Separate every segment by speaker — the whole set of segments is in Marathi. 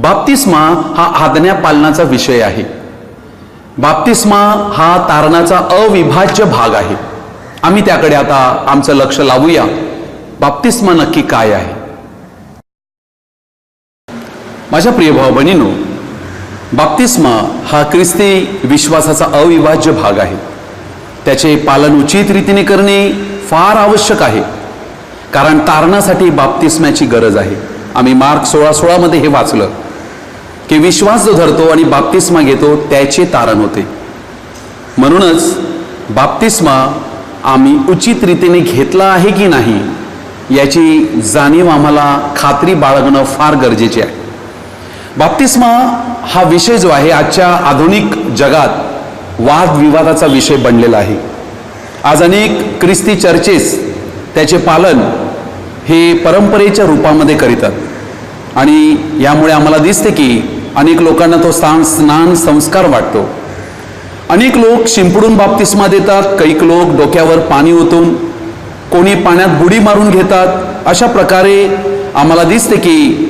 Speaker 1: बाप्तिस्मा हा आज्ञा पालनाचा विषय आहे. बाप्तिस्मा हा तारणाचा अविभाज्य भाग आहे. आम्ही त्याकडे आता आमचं लक्ष लावूया. बाप्तिस्मा नक्की काय आहे? माझ्या प्रिय भाऊ बहिणीनो बाप्तिस्मा हा ख्रिस्ती विश्वासाचा अविभाज्य भाग आहे. त्याचे पालन उचित रीतीने करणे फार आवश्यक आहे. कारण तारणासाठी बाप्तिस्म्याची गरज आहे. आम्ही मार्क सोळा सोळामध्ये हे वाचलं. की विश्वास जो धरतो आणि बाप्तिस्मा घेतो त्याचे तारण होते. म्हणूनच बाप्तिस्मा आम्ही उचित रीतीने घेतला आहे की नाही याची जाणीव आम्हाला खात्री बाळगणं फार गरजेचे आहे. बाप्तिस्मा हा विषय जो आहे आजच्या आधुनिक जगात वादविवादाचा विषय बनलेला आहे. आज अनेक ख्रिस्ती चर्चेस त्याचे पालन हे परंपरेच्या रूपामध्ये करीतात. आणि यामुळे आम्हाला दिसते की अनेक लोकांना तो स्थान स्नान संस्कार वाटतो. अनेक लोक शिंपडून बाप्तिस्मा देतात कैक लोक डोक्यावर पाणी ओतून कोणी पाण्यात बुडी मारून घेतात. अशा प्रकारे आम्हाला दिसते की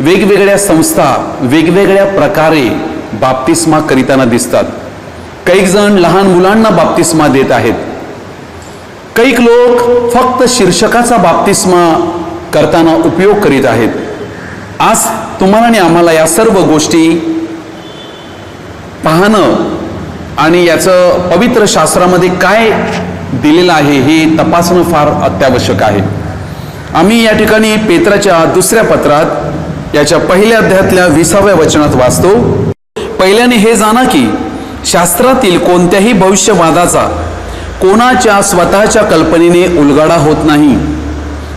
Speaker 1: वेगवेगळ्या संस्था वेगवेगळ्या प्रकारे बाप्तिस्मा करीताना दिसतात. कैक जण लहान मुलांना बाप्तिस्मा देत आहेत. कैक लोक फक्त शीर्षकाचा बाप्तिस्मा करताना उपयोग करीत आहेत. आज तुम्हाला आणि आम्हाला या सर्व गोष्टी पाहणं आणि याचं पवित्र शास्त्रामध्ये काय दिलेलं आहे हे तपासणं फार अत्यावश्यक आहे. आम्ही या ठिकाणी पेत्राच्या दुसऱ्या पत्रात याच्या पहिल्या अध्यायातल्या विसाव्या वचनात वाचतो. पहिल्याने हे जाणा की शास्त्रातील कोणत्याही भविष्यवादाचा कोणाच्या स्वतःच्या कल्पनेने उलगडा होत नाही.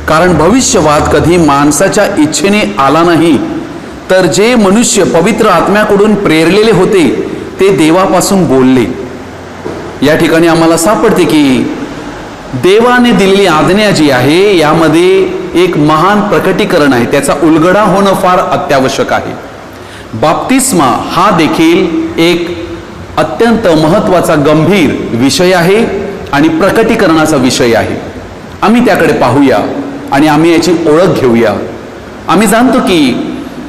Speaker 1: कारण भविष्यवाद कधी माणसाच्या इच्छेने आला नाही तर जे मनुष्य पवित्र आत्म्याकडून प्रेरलेले होते ते देवापासून बोलले. या ठिकाणी आम्हाला सापडते की देवाने दिलेली आज्ञा जी आहे यामध्ये एक महान प्रकटीकरण आहे. त्याचा उलगडा होणं फार अत्यावश्यक आहे. बाप्तिस्मा हा देखील एक अत्यंत महत्त्वाचा गंभीर विषय आहे आणि प्रकटीकरणाचा विषय आहे. आम्ही त्याकडे पाहूया आणि आम्ही याची ओळख घेऊया. आम्ही जाणतो की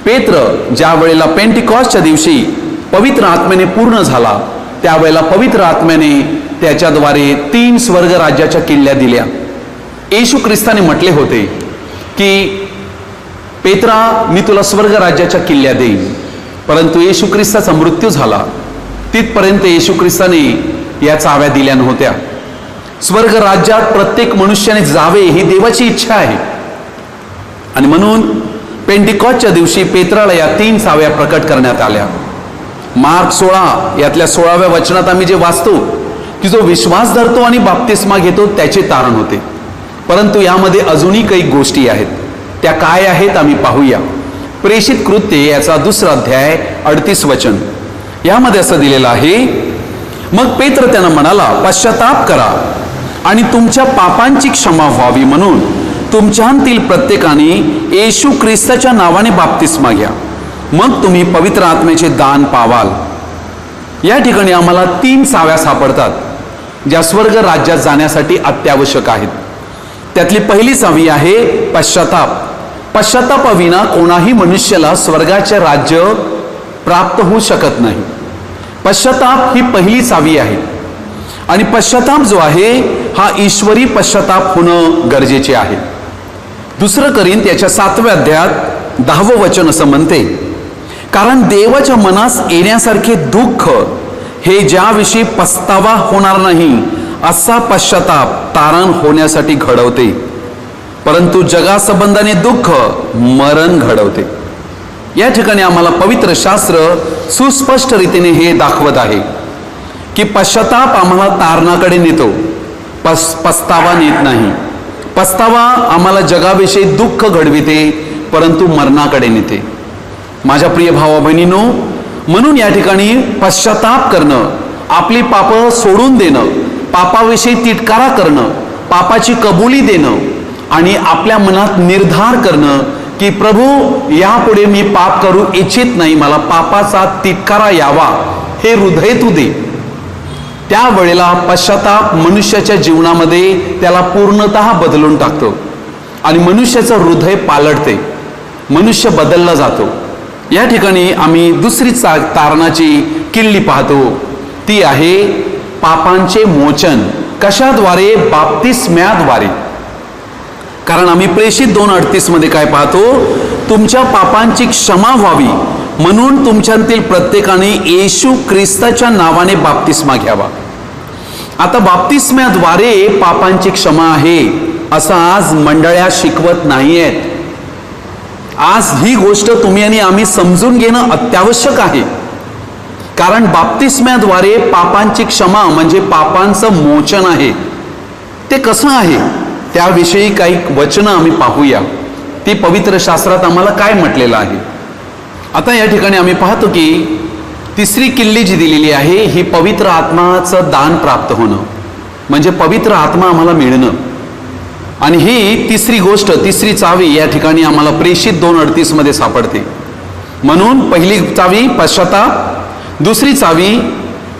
Speaker 1: पेत्र ज्या वेळेला पेंटिकॉसच्या दिवशी पवित्र आत्म्याने पूर्ण झाला त्यावेळेला पवित्र आत्म्याने त्याच्याद्वारे तीन स्वर्ग राज्याच्या किल्ल्या दिल्या. येशू ख्रिस्ताने म्हटले होते की पेत्रा मी तुला स्वर्ग राज्याच्या किल्ल्या देईन. परंतु येशू ख्रिस्ताचा मृत्यू झाला. तिथपर्यंत येशू ख्रिस्ताने या चाव्या दिल्या नव्हत्या. स्वर्ग राज्यात प्रत्येक मनुष्याने जावे ही देवाची इच्छा आहे. आणि म्हणून पेंटिकॉसच्या दिवशी पेत्राला या तीन साव्या प्रकट करण्यात आल्या. मार्क सोळा यातल्या सोळाव्या वचनात आम्ही जे वाचतो की जो विश्वास धरतो आणि बाप्तिस्मा घेतो त्याचे तारण होते. परंतु यामध्ये अजूनही काही गोष्टी आहेत. त्या काय आहेत आम्ही पाहूया. प्रेषित कृत्य याचा दुसरा अध्याय अडतीस वचन. यामध्ये असं दिलेलं आहे मग पेत्र त्यांना म्हणाला पश्चाताप करा आणि तुमच्या पापांची क्षमा व्हावी म्हणून तुमच्यातील प्रत्येकाने येशू ख्रिस्ताच्या नावाने बाप्तिस्मा घ्या. मग तुम्ही पवित्र आत्म्याचे दान पावाल. या ठिकाणी आम्हाला तीन साव्या सापडतात ज्या स्वर्ग राज्यात जाण्यासाठी अत्यावश्यक आहेत. त्यातली पहिली सावी आहे पश्चाताप. पश्चातापाविना कोणाही मनुष्याला स्वर्गाचे राज्य प्राप्त होऊ शकत नाही. पश्चाताप ही पहिली चावी आहे. आणि पश्चाताप जो आहे हा ईश्वरी पश्चाताप होणं गरजेचे आहे. दुसरं करीन त्याच्या सातव्या अध्यायात दहावं वचन असं म्हणते कारण देवाच्या मनास येण्यासारखे दुःख हे ज्याविषयी पस्तावा होणार नाही असा पश्चाताप तारण होण्यासाठी घडवते. परंतु जगासंबंधाने दुःख मरण घडवते. या ठिकाणी आम्हाला पवित्र शास्त्र सुस्पष्ट रीतीने हे दाखवत आहे की पश्चाताप आम्हाला तारणाकडे नेतो पस पस्तावा नेत नाही. पस्तावा आम्हाला जगाविषयी दुःख घडविते परंतु मरणाकडे नेते. माझ्या प्रिय भावा बहिणीनो म्हणून या ठिकाणी पश्चाताप करणं आपली पापं सोडून देणं पापाविषयी तिटकारा करणं पापाची कबुली देणं आणि आपल्या मनात निर्धार करणं की प्रभू यापुढे मी पाप करू इच्छित नाही मला पापाचा तिटकारा यावा हे हृदय तू दे. त्यावेळेला पश्चाताप मनुष्याच्या जीवनामध्ये त्याला पूर्णतः बदलून टाकतो. आणि मनुष्याचं हृदय पालटते. मनुष्य बदलला जातो. या ठिकाणी आम्ही दुसरी चा तारणाची किल्ली पाहतो. ती आहे पापांचे मोचन. कशाद्वारे? बाप्तिस्म्याद्वारे. कारण आम्ही प्रेषित दोन अडतीसमध्ये काय पाहतो? तुमच्या पापांची क्षमा व्हावी. म्हणून तुमच्यातील प्रत्येकाने येशू ख्रिस्ताच्या नावाने बाप्तिस्मा घ्यावा. आता बाप्तिस्म्याद्वारे पापांची क्षमा आहे असं आज मंडळ्या शिकवत नाहीयेत. आज ही गोष्ट तुम्ही आणि आम्ही समजून घेणं अत्यावश्यक आहे. कारण बाप्तिस्म्याद्वारे पापांची क्षमा म्हणजे पापांचं मोचन आहे. ते कसं आहे? त्याविषयी काही वचनं आम्ही पाहूया. ती पवित्र शास्त्रात आम्हाला काय म्हटलेलं आहे? आता या ठिकाणी आम्ही पाहतो की तिसरी किल्ली जी दिलेली आहे ही पवित्र आत्माचं दान प्राप्त होणं. म्हणजे पवित्र आत्मा आम्हाला मिळणं. आणि ही तिसरी गोष्ट तिसरी चावी या ठिकाणी आम्हाला प्रेषित दोन अडतीसमध्ये सापडते. म्हणून पहिली चावी पश्चाताप दुसरी चावी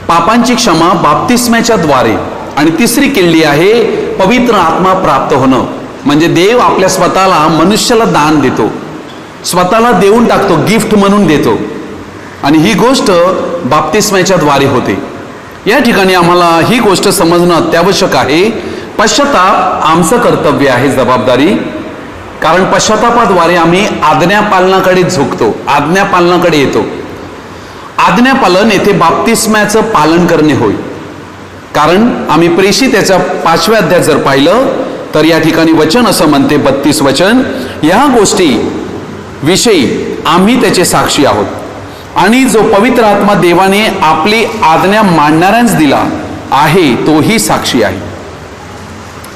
Speaker 1: पापांची क्षमा बाप्तिस्म्याच्या द्वारे. आणि तिसरी किल्ली आहे पवित्र आत्मा प्राप्त होणं. म्हणजे देव आपल्या स्वतःला मनुष्याला दान देतो. स्वतःला देऊन टाकतो गिफ्ट म्हणून देतो. आणि ही गोष्ट बाप्तिस्म्याच्या द्वारे होते. या ठिकाणी आम्हाला ही गोष्ट समजणं अत्यावश्यक आहे. पश्चाताप आमचं कर्तव्य आहे जबाबदारी. कारण पश्चातापाद्वारे आम्ही आज्ञापालनाकडे झुकतो आज्ञापालनाकडे येतो. आज्ञापालन येथे बाप्तिस्म्याचं पालन करणे होय. कारण आम्ही प्रेषित त्याच्या पाचव्या अध्यात जर पाहिलं तर या ठिकाणी वचन असं म्हणते बत्तीस वचन. या गोष्टी विषयी आम्ही त्याचे साक्षी आहोत. आणि जो पवित्र आत्मा देवाने आपली आज्ञा मांडणाऱ्यांच दिला आहे तोही साक्षी आहे.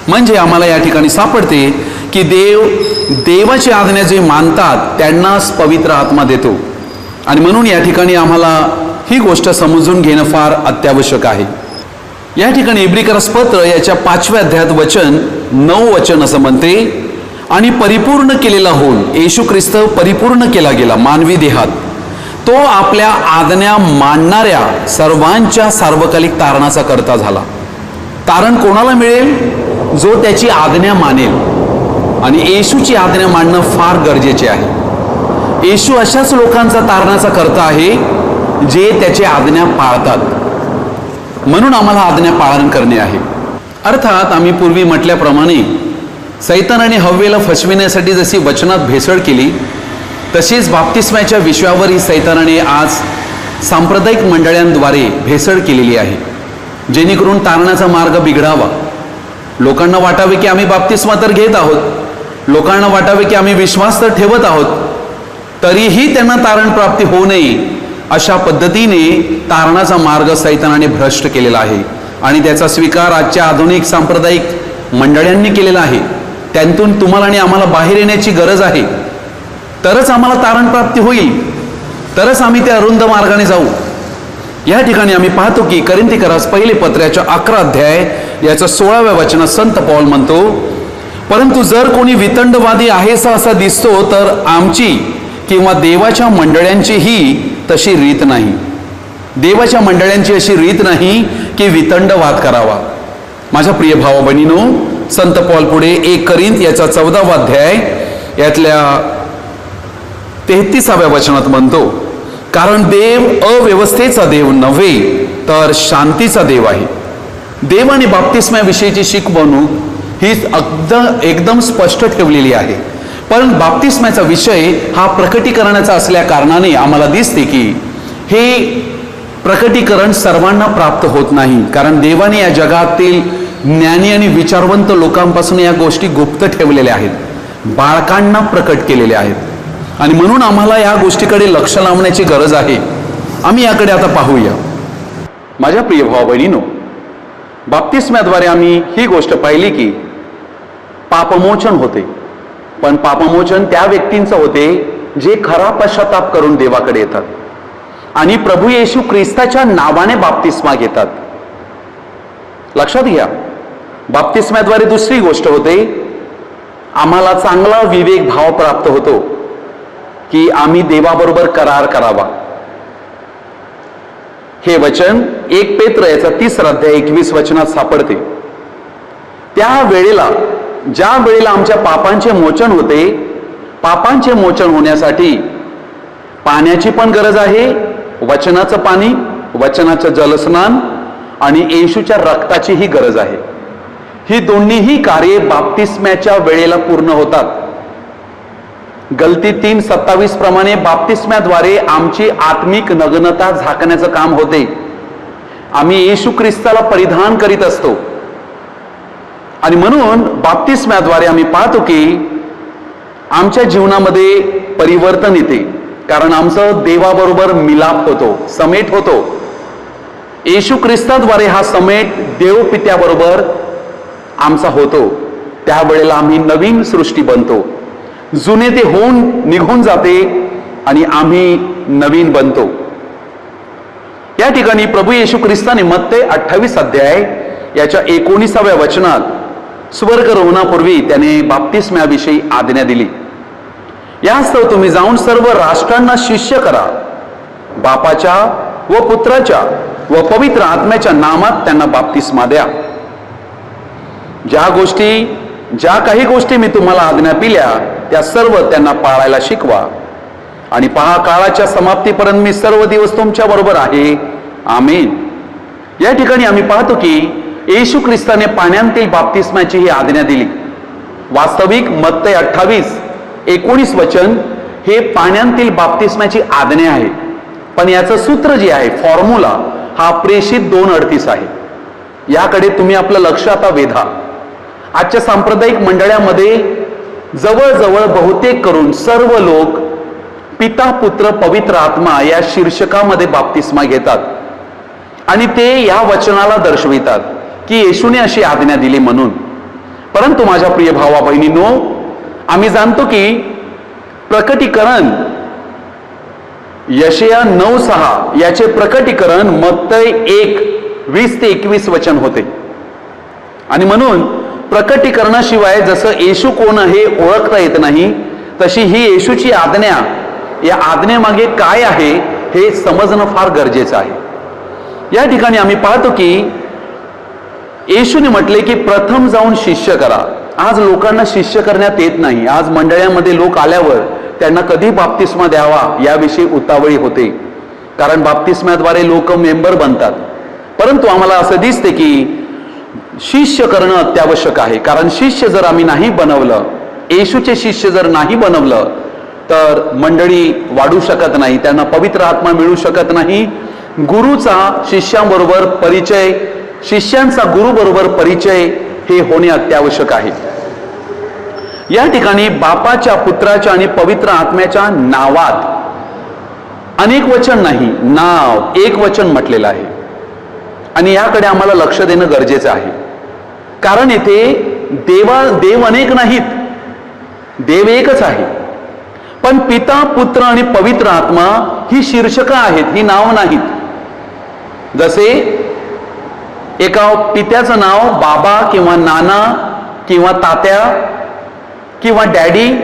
Speaker 1: म्हणजे आम्हाला या ठिकाणी सापडते की देव देवाची आज्ञा जे मानतात त्यांनाच पवित्र आत्मा देतो. आणि म्हणून या ठिकाणी आम्हाला ही गोष्ट समजून घेणं फार अत्यावश्यक आहे. या ठिकाणी इब्रिकरस पत्र याच्या पाचव्या अध्यायात वचन नऊ वचन असं म्हणते आणि परिपूर्ण केलेला होऊन येशू ख्रिस्त परिपूर्ण केला गेला मानवी देहात. तो आपल्या आज्ञा मानणाऱ्या सर्वांच्या सार्वकालिक तारणाचा करता झाला. तारण कोणाला मिळेल? जो त्याची आज्ञा मानेल. आणि येशूची आज्ञा मानणं फार गरजेचे आहे. येशू अशाच लोकांचा तारणाचा करता आहे जे त्याची आज्ञा पाळतात. म्हणून आम्हाला आज्ञा पालन करणे आहे. अर्थात आम्ही पूर्वी म्हटल्याप्रमाणे सैतानाने हव्येला फसविण्यासाठी जशी वचनात भेसळ केली तशीच बाप्तिस्म्याच्या विश्वावरही सैतानाने आज सांप्रदायिक मंडळांद्वारे भेसळ केलेली आहे जेणेकरून तारणाचा मार्ग बिघडावा. लोकांना वाटावे की आम्ही बाप्तिस्मा तर घेत आहोत लोकांना वाटावे की आम्ही विश्वास तर ठेवत आहोत तरीही त्यांना तारण प्राप्ती होऊ नये अशा पद्धतीने तारणाचा मार्ग सैतानाने भ्रष्ट केलेला आहे आणि त्याचा स्वीकार आजच्या आधुनिक सांप्रदायिक मंडळांनी केलेला आहे. त्यांतून तुम्हाला आणि आम्हाला बाहेर येण्याची गरज आहे. तरच आम्हाला तारण प्राप्ती होईल. तरच आम्ही त्या अरुंद मार्गाने जाऊ. या ठिकाणी आम्ही पाहतो की करिंतीकरास पहिले पत्र्याच्या अकरा अध्याय याचा सोळाव्या वचनात संत पॉल म्हणतो परंतु जर कोणी वितंडवादी आहेसा असा दिसतो तर आमची किंवा देवाच्या मंडळांची ही तशी रीत नाही. देवाच्या मंडळांची अशी रीत नाही की वितंडवाद करावा. माझ्या प्रिय भावा बहिणीनो संत पॉल पुढे एक करीत याचा चौदावा अध्याय. यातल्या तेहतीसाव्या वचनात म्हणतो कारण देव अव्यवस्थेचा देव नव्हे तर शांतीचा देव आहे. देव आणि बाप्तिस्म्याविषयीची शिकवणूक ही अगदम एकदम स्पष्ट ठेवलेली आहे. पण बाप्तिस्म्याचा विषय हा प्रकटीकरणाचा असल्या कारणाने आम्हाला दिसते की हे प्रकटीकरण सर्वांना प्राप्त होत नाही. कारण देवाने या जगातील ज्ञानी आणि विचारवंत लोकांपासून या गोष्टी गुप्त ठेवलेल्या आहेत. बाळकांना प्रकट केलेल्या आहेत. आणि म्हणून आम्हाला या गोष्टीकडे लक्ष लावण्याची गरज आहे. आम्ही याकडे आता पाहूया. माझ्या प्रिय भावा बहिणीनो बाप्तिस्म्याद्वारे आम्ही ही गोष्ट पाहिली की पापमोचन होते. पण पापमोचन त्या व्यक्तींचं होते जे खरा पश्चाताप करून देवाकडे येतात. आणि प्रभू येशू ख्रिस्ताच्या नावाने बाप्तिस्मा घेतात. लक्षात घ्या बाप्तिस्म्याद्वारे दुसरी गोष्ट होते. आम्हाला चांगला विवेक भाव प्राप्त होतो की आम्ही देवाबरोबर करार करावा. हे वचन एक पेत्र याचा तिसरा अध्याय एकवीस वचनात सापडते. त्या वेळेला ज्या वेळेला आमच्या पापांचे मोचन होते पापांचे मोचन होण्यासाठी पाण्याची पण गरज आहे वचनाचं पाणी वचनाचं जलस्नान आणि येशूच्या रक्ताचीही गरज आहे. ही दोन्हीही कार्ये बाप्तिस्म्याच्या वेळेला पूर्ण होतात. गलती तीन सत्तावीस प्रमाणे बाप्तिस्म्याद्वारे आमची आत्मिक नग्नता झाकण्याचं काम होते. आम्ही येशू ख्रिस्ताला परिधान करीत असतो. आणि म्हणून बाप्तिस्म्याद्वारे आम्ही पाहतो की आमच्या जीवनामध्ये परिवर्तन येते. कारण आमचं देवाबरोबर मिलाप होतो समेट होतो. येशू ख्रिस्ताद्वारे हा समेट देवपित्याबरोबर आमचा होतो. त्यावेळेला आम्ही नवीन सृष्टी बनतो. जुने ते होऊन निघून जाते आणि आम्ही नवीन बनतो. या ठिकाणी प्रभू येशू ख्रिस्ताने मत्ते अठ्ठावीस अध्याय याच्या एकोणीसाव्या वचनात स्वर्गरोहणापूर्वी त्याने बाप्तिस्म्याविषयी आज्ञा दिली. यास्तव तुम्ही जाऊन सर्व राष्ट्रांना शिष्य करा. बापाच्या व पुत्राच्या व पवित्र आत्म्याच्या नामात त्यांना बाप्तिस्मा द्या. ज्या गोष्टी ज्या काही गोष्टी मी तुम्हाला आज्ञा पिल्या त्या सर्व त्यांना पाळायला शिकवा. आणि पहा काळाच्या समाप्तीपर्यंत मी सर्व दिवस तुमच्या बरोबर आहे. आम्ही या ठिकाणी आम्ही पाहतो की येशू ख्रिस्ताने पाण्यातील बाप्तिस्माची ही आज्ञा दिली. वास्तविक मत्ते अठ्ठावीस एकोणीस वचन हे पाण्यातील बाप्तिस्माची आज्ञा आहे. पण याचं सूत्र जे आहे फॉर्म्युला हा प्रेषित दोन अडतीस आहे. याकडे तुम्ही आपलं लक्ष आता वेधा. आजच्या सांप्रदायिक मंडळामध्ये जवळजवळ बहुतेक करून सर्व लोक पिता पुत्र पवित्र आत्मा या शीर्षकामध्ये बाप्तिस्मा घेतात. आणि ते या वचनाला दर्शवितात की येशूने अशी आज्ञा दिली म्हणून. परंतु माझ्या प्रिय भावा बहिणींनो आम्ही जाणतो की प्रकटीकरण यशया नऊ सहा याचे प्रकटीकरण मत्तय एक वीस ते एकवीस वचन होते. आणि म्हणून प्रकटीकरणाशिवाय जसं येशू कोण हे ओळखता येत नाही तशी ही येशूची आज्ञा या आज्ञेमागे काय आहे हे समजणं फार गरजेचं आहे. या ठिकाणी आम्ही पाहतो की येशूने म्हटले की प्रथम जाऊन शिष्य करा. आज लोकांना शिष्य करण्यात येत नाही. आज मंडळामध्ये लोक आल्यावर त्यांना कधी बाप्तिस्मा द्यावा याविषयी उतावळी होते. कारण बाप्तिस्म्याद्वारे लोक मेंबर बनतात. परंतु आम्हाला असं दिसते की शिष्य करणं अत्यावश्यक आहे. कारण शिष्य जर आम्ही नाही बनवलं येशूचे शिष्य जर नाही बनवलं तर मंडळी वाढू शकत नाही त्यांना पवित्र आत्मा मिळू शकत नाही. गुरुचा शिष्यांबरोबर परिचय शिष्यांचा गुरुबरोबर परिचय हे होणे अत्यावश्यक आहे. या ठिकाणी बापाच्या पुत्राच्या आणि पवित्र आत्म्याच्या नावात अनेक वचन नाही नाव एक वचन म्हटलेलं आहे. आणि याकडे आम्हाला लक्ष देणं गरजेचं आहे. कारण येथे देवा देव अनेक नाहीत. देव एकच आहे. पण पिता पुत्र आणि पवित्र आत्मा ही शीर्षकं आहेत ही नाव नाहीत. जसे एका पित्याचं नाव बाबा किंवा नाना किंवा तात्या किंवा डॅडी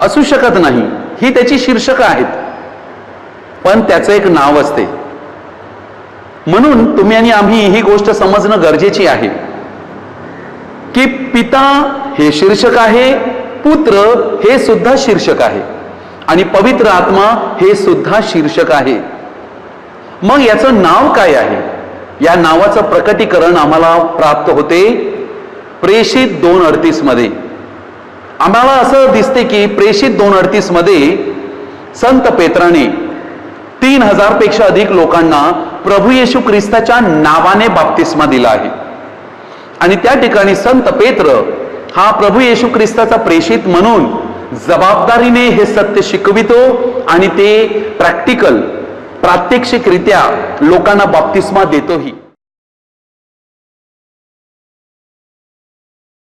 Speaker 1: असू शकत नाही. ही त्याची शीर्षकं आहेत. पण त्याचं एक नाव असते. म्हणून तुम्ही आणि आम्ही ही गोष्ट समजणं गरजेची आहे. की पिता हे शीर्षक आहे पुत्र हे सुद्धा शीर्षक आहे. आणि पवित्र आत्मा हे सुद्धा शीर्षक आहे. मग याचं नाव काय आहे? या नावाचं प्रकटीकरण आम्हाला प्राप्त होते प्रेषित दोन अडतीसमध्ये. आम्हाला असं दिसते की प्रेषित दोन अडतीसमध्ये संत पेत्राने तीन हजारपेक्षा अधिक लोकांना प्रभू येशू ख्रिस्ताच्या नावाने बाप्तिस्मा दिला आहे. आणि त्या ठिकाणी संत पेत्र हा प्रभू येशू ख्रिस्ताचा प्रेषित म्हणून जबाबदारीने हे सत्य शिकवितो आणि ते प्रॅक्टिकल प्रात्यक्षिकरित्या लोकांना बाप्तिस्मा देतोही.